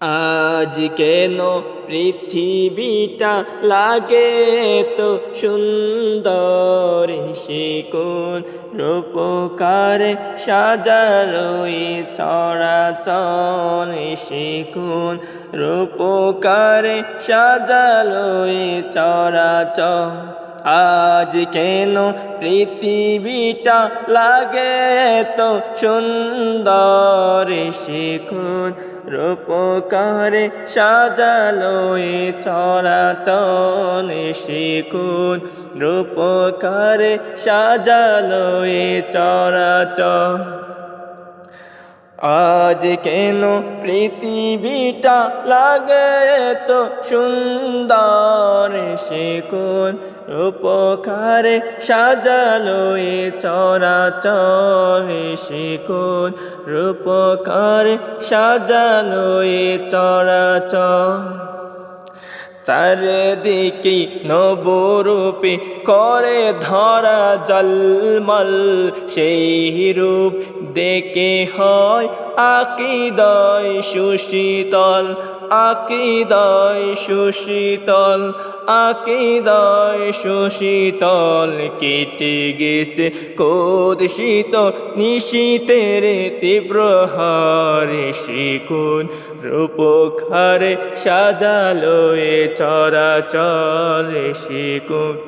আজ কেন পৃথিবীটা লাগে তো সুন্দর? শিকুন রূপকারে সাজালোই চরাচল শিকুন রূপকারে সাজালোই চরাচল আজ কেন পৃথিবীটা লাগে তো সুন্দর? শিখুন রূপকারে সাজালো এ চরাচল শিখুন। রূপকারে সাজালো এ চরাচল আজ কেন পৃথিবীটা লাগে তো সুন্দর? শিকুন উপকারে সাজালো এ চরাচর? শিকুন রূপকারে সাজালো এ চরাচর? চারদিকে নবরূপে করে ধরা জলমল, সেই রূপ দেখে হয় আকিদয় সুশীতল আকিদয় সুশীতল আকিদয় সুশীতল কেটে গেছে কোদ কোদশীত নিশীতের তীব্র হারে শিকুন রূপখারে সাজালো এ চরাচল শিকুন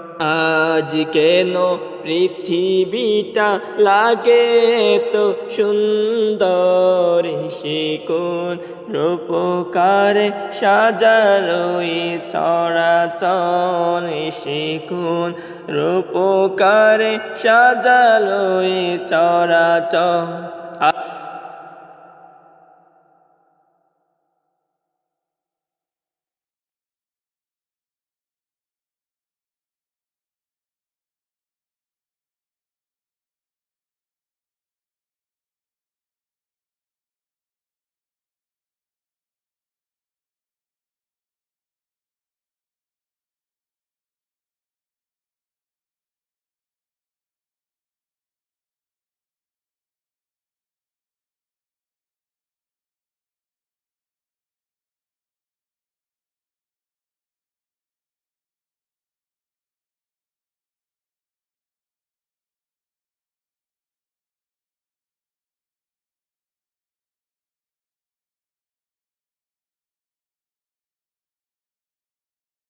আজ কেন পৃথিবীটা লাগে তো সুন্দর? শিকুন রূপকারে সাজালো এ চরাচল শিকুন রূপকারে সাজালো এ চরাচল